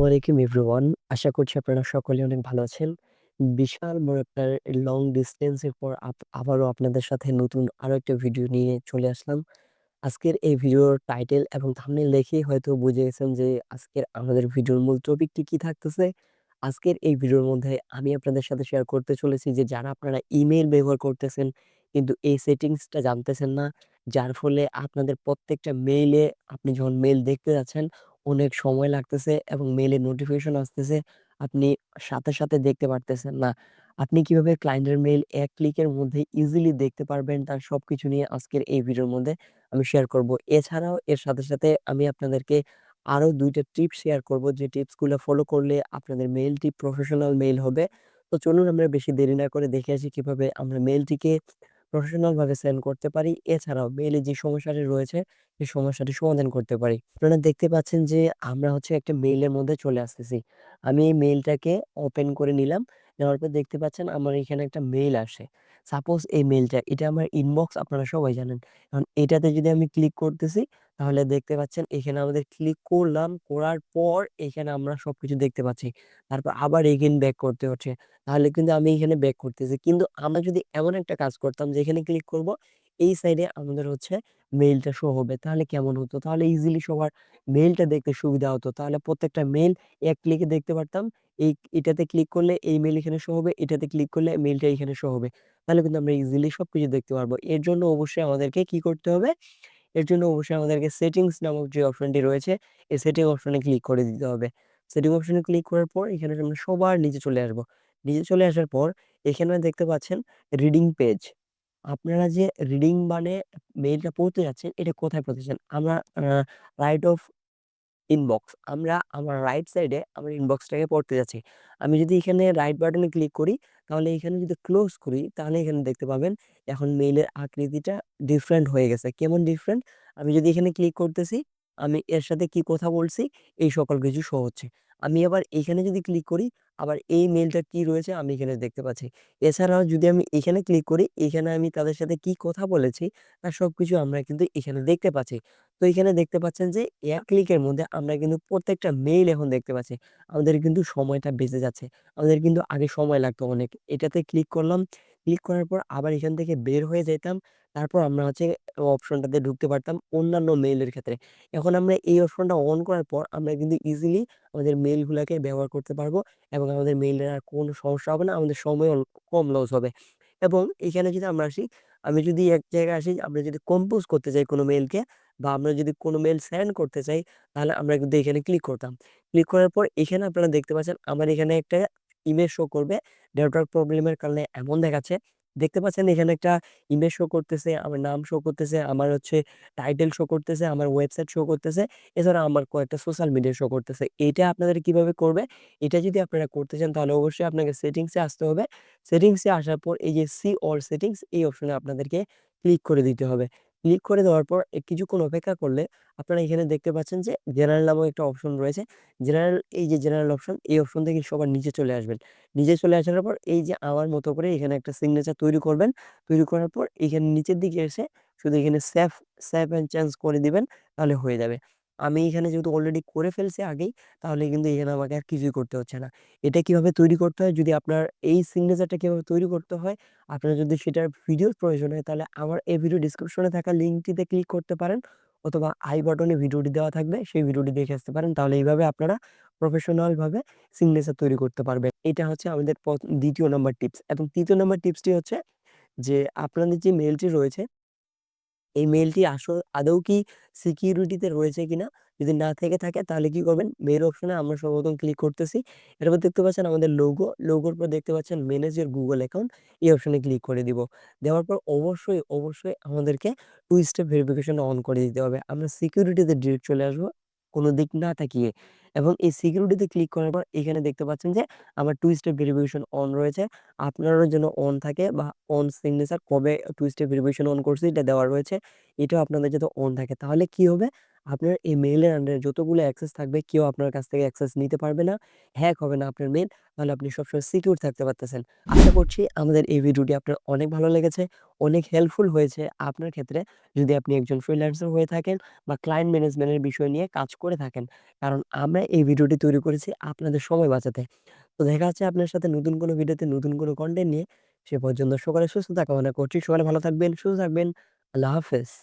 আসসালামু আলাইকুম এভরিওয়ান। আশা করছি আপনারা সকলে অনেক ভালো আছেন। বিশাল বড় একটা লং ডিসট্যান্স এর পর আবারও আপনাদের সাথে নতুন আরও একটা ভিডিও নিয়ে চলে আসলাম। আজকের এই ভিডিওর টাইটেল এবং থাম্বনেল দেখেই হয়তো বুঝে গেছেন যে আজকের আমাদের ভিডিওর মূল টপিকটি কি থাকতেছে। আজকের এই ভিডিওর মধ্যে আমি আপনাদের সাথে শেয়ার করতে চলেছি যে যারা আপনারা ইমেল ব্যবহার করতেছেন কিন্তু এই সেটিংসটা জানতেছেন না। যার ফলে আপনাদের প্রত্যেকটা মেইলে আপনি যখন মেইল দেখতে যাচ্ছেন অনেক সময় লাগতেছে এবং মেইলের নোটিফিকেশন আসতেছে। আপনি সাথে, সাথে দেখতে পারতেছেন না। আপনি কীভাবে ক্লায়েন্টের মেইল এক ক্লিকের মধ্যে ইজিলি দেখতে পারবেন তার সবকিছু নিয়ে আজকের এই ভিডিওর মধ্যে আমি শেয়ার করব। এছাড়াও এর সাথে, সাথে আমি আপনাদেরকে আরও ২ টা টিপস শেয়ার করব যে টিপসগুলো ফলো করলে আপনাদের মেইলটি প্রফেশনাল মেইল হবে। তো চলুন আমরা বেশি দেরি না করে দেখে আসি কীভাবে আমরা মেইলটিকে প্রফেশনাল ভাবে সেন্ড করতে পারি। এছাড়াও মেইলে যে সমস্যাটি রয়েছে, সেই সমস্যাটি সমাধান করতে পারি। আপনারা দেখতে পাচ্ছেন যে আমরা হচ্ছে একটা মেইলের মধ্যে চলে আসতেছি। আমি এই মেইলটাকে ওপেন করে নিলাম। নেওয়ার পর দেখতে পাচ্ছেন আমার এখানে একটা মেইল আসে। সাপোজ এই মেলটা এটা আমার ইনবক্স আপনারা সবাই জানেন। এখন এটাতে যদি আমি ক্লিক করতেছি তাহলে দেখতে পাচ্ছেন এখানে আমাদের ক্লিক করলাম, করার পর এখানে আমরা সবকিছু দেখতে পাচ্ছি। তারপর আবার এগেন ব্যাক করতে হচ্ছে। তাহলে কিন্তু আমি এখানে ব্যাক করতেছি। কিন্তু আমরা যদি এমন একটা কাজ করতাম যে এখানে ক্লিক করব, এই সাইডে আমাদের হচ্ছে মেইলটা শো হবে। তাহলে কেমন হতো? তাহলে ইজিলি সবার মেইলটা দেখতে সুবিধা হতো। তাহলে প্রত্যেকটা মেইল এক ক্লিকে দেখতে পারতাম। এই এটাতে ক্লিক করলে এই মেইল এখানে শো হবে, এটাতে ক্লিক করলে মেইলটা এখানে শো হবে। তাহলে কিন্তু আমরা ইজিলি সব কিছু দেখতে পারব। এর জন্য অবশ্যই আমাদেরকে কি করতে হবে? এর জন্য অবশ্যই আমাদেরকে সেটিংস নামক যে অপশনটি রয়েছে, এই সেটিং অপশনে ক্লিক করে দিতে হবে। সেটিং অপশনে ক্লিক করার পর এখানে আমরা সবার নিচে চলে আসব। নিচে চলে আসার পর এখানে দেখতে পাচ্ছেন রিডিং পেজ। আপনারা যে রিডিং মানে মেইলটা পড়তে যাচ্ছেন, এটা কোথায় পড়তে চান? আমরা রাইট অফ ইনবক্স। আমরা আমার রাইট সাইডে আমার ইনবক্সটাকে পড়তে যাচ্ছি। আমি যদি এখানে রাইট বাটনে ক্লিক করি, তাহলে এখানে যদি ক্লোজ করি, তাহলে এখানে দেখতে পাবেন এখন মেইলের আকৃতিটা ডিফারেন্ট হয়ে গেছে। কেমন ডিফারেন্ট? আমি যদি এখানে ক্লিক করতেছি, আমি এর সাথে কি কথা বলছি, এই সকল কিছু শো হচ্ছে। আমি আবার এখানে যদি ক্লিক করি, আবার এই মেইলটা কি রয়েছে আমি এখানে দেখতে পাচ্ছি। এছাড়াও যদি আমি এখানে ক্লিক করি, এখানে আমি তাদের সাথে কি কথা বলেছি, তার সবকিছু আমরা কিন্তু এখানে দেখতে পাচ্ছি। তো এখানে দেখতে পাচ্ছেন যে এক ক্লিকের মধ্যে আমরা কিন্তু প্রত্যেকটা মেইল এখন দেখতে পাচ্ছি। আমাদের কিন্তু সময়টা বেঁচে যাচ্ছে। আমাদের কিন্তু আগে সময় লাগতো অনেক। এটাতে ক্লিক করলাম। ক্লিক করার পর আবার এখান থেকে বের হয়ে যেতাম তারপর আমরা হচ্ছে অপশনটাতে ঢুকতে পারতাম অন্যান্য মেইলের ক্ষেত্রে। এখন আমরা এই অপশনটা অন করার পর আমরা কিন্তু ইজিলি আমাদের মেইলগুলাকে ব্যবহার করতে পারব এবং আমাদের মেইলের আর কোনো সমস্যা হবে না। আমাদের সময়ও কম লস হবে। এবং এখানে যদি আমরা আসি, আমি যদি এক জায়গায় আসি, আমরা যদি কম্পোজ করতে চাই কোনো মেইলকে বা আমরা যদি কোনো মেল সেন্ড করতে চাই, তাহলে আমরা কিন্তু এখানে ক্লিক করতাম। ক্লিক করার পর এখানে আপনারা দেখতে পাচ্ছেন আমার এখানে একটা ইমেজ শো করবে। নেটওয়ার্ক প্রবলেমের কারণে এমন দেখাচ্ছে। দেখতে পাচ্ছেন এখানে একটা ইমেজ শো করতেছে, আমার নাম শো করতেছে, আমার হচ্ছে টাইটেল শো করতেছে, আমার ওয়েবসাইট শো করতেছে। এছাড়া আমার কয়েকটা সোশ্যাল মিডিয়া শো করতেছে। এটা আপনাদের কীভাবে করবে? এটা যদি আপনারা করতে চান তাহলে অবশ্যই আপনাকে সেটিংস আসতে হবে। সেটিংস আসার পর এই যে সি অল সেটিংস এই অপশনে আপনাদেরকে ক্লিক করে দিতে হবে। ক্লিক করে দেওয়ার পর কিছুক্ষণ অপেক্ষা করলে আপনারা এখানে দেখতে পাচ্ছেন যে জেনারেল নামক একটা অপশন রয়েছে। জেনারেল এই যে জেনারেল অপশন এই অপশন থেকে সবার নিচে চলে আসবেন। নিচে চলে আসার পর, এই যে আমার মতো করে এখানে একটা সিগনেচার তৈরি করবেন। তৈরি করার পর, এখানে নিচের দিকে এসে শুধু এখানে স্যাফ সেভ অ্যান্ড চেঞ্জ করে দিবেন, তাহলে হয়ে যাবে। আমি এখানে যেহেতু অলরেডি করে ফেলছি আগেই, তাহলে কিন্তু এখানে আমাকে আর কিছুই করতে হচ্ছে না। এটা কীভাবে তৈরি করতে হয় যদি আপনার এই সিগনেচারটা কীভাবে তৈরি করতে হয় আপনার যদি সেটার ভিডিওর প্রয়োজন হয়, তাহলে আমার এই ভিডিও ডিসক্রিপশনে থাকা লিঙ্কটিতে ক্লিক করতে পারেন, অথবা আই বাটনে ভিডিওটি দেওয়া থাকবে, সেই ভিডিওটি দেখে আসতে পারেন। তাহলে এইভাবে আপনারা প্রফেশনালভাবে সিগনেচার তৈরি করতে পারবেন। এটা হচ্ছে আমাদের ২য় নাম্বার টিপস এবং তৃতীয় নাম্বার টিপসটি হচ্ছে যে, আপনাদের যে মেইলটি রয়েছে এই মেলটি আসল আদৌ কি সিকিউরিটিতে রয়েছে কিনা? যদি না থেকে থাকে তাহলে কি করবেন? মেল অপশনে আমরা সর্বপ্রথম ক্লিক করতেছি। এরপর দেখতে পাচ্ছেন আমাদের লোগো, লোগোর পর দেখতে পাচ্ছেন ম্যানেজ ইউর গুগল অ্যাকাউন্ট এই অপশনে ক্লিক করে দিব। দেওয়ার পর অবশ্যই, অবশ্যই আমাদেরকে টু স্টেপ ভেরিফিকেশন অন করে দিতে হবে। আমরা সিকিউরিটিতে ডিরেক্ট চলে আসব কোনো দিক না থাকিয়ে এবং এই সিকিউরিটিতে ক্লিক করার পর এখানে দেখতে পাচ্ছেন যে, আমার টু স্টেপ ভেরিফিকেশন অন রয়েছে। আপনারও যেন অন থাকে বা অন সিগনেচার কবে টু স্টেপ ভেরিফিকেশন অন করছে, এটা দেওয়া রয়েছে। এটাও আপনাদের যাতে অন থাকে। তাহলে কি হবে? আপনার এই মেইলের আন্ডারে যতগুলো অ্যাক্সেস থাকবে কেউ আপনার কাছ থেকে অ্যাক্সেস নিতে পারবে না। হ্যাক হবে না আপনার মেইল। তাহলে আপনি সবসময় সিকিউর থাকতে পারতেছেন। আশা করছি আমাদের এই ভিডিওটি আপনার অনেক ভালো লেগেছে, অনেক হেল্পফুল হয়েছে আপনার ক্ষেত্রে যদি আপনি একজন ফ্রিল্যান্সার হয়ে থাকেন বা ক্লায়েন্ট ম্যানেজমেন্টের বিষয় নিয়ে কাজ করে থাকেন। কারণ আমরা এই ভিডিওটি তৈরি করেছি আপনাদের সময় বাঁচাতে। তো দেখা হচ্ছে আপনার সাথে নতুন কোনো ভিডিওতে নতুন কোনো কন্টেন্ট নিয়ে। সে পর্যন্ত সকালে সুস্থ থাকা কামনা করছি। সকালে ভালো থাকবেন, সুস্থ থাকবেন। আল্লাহ হাফেজ।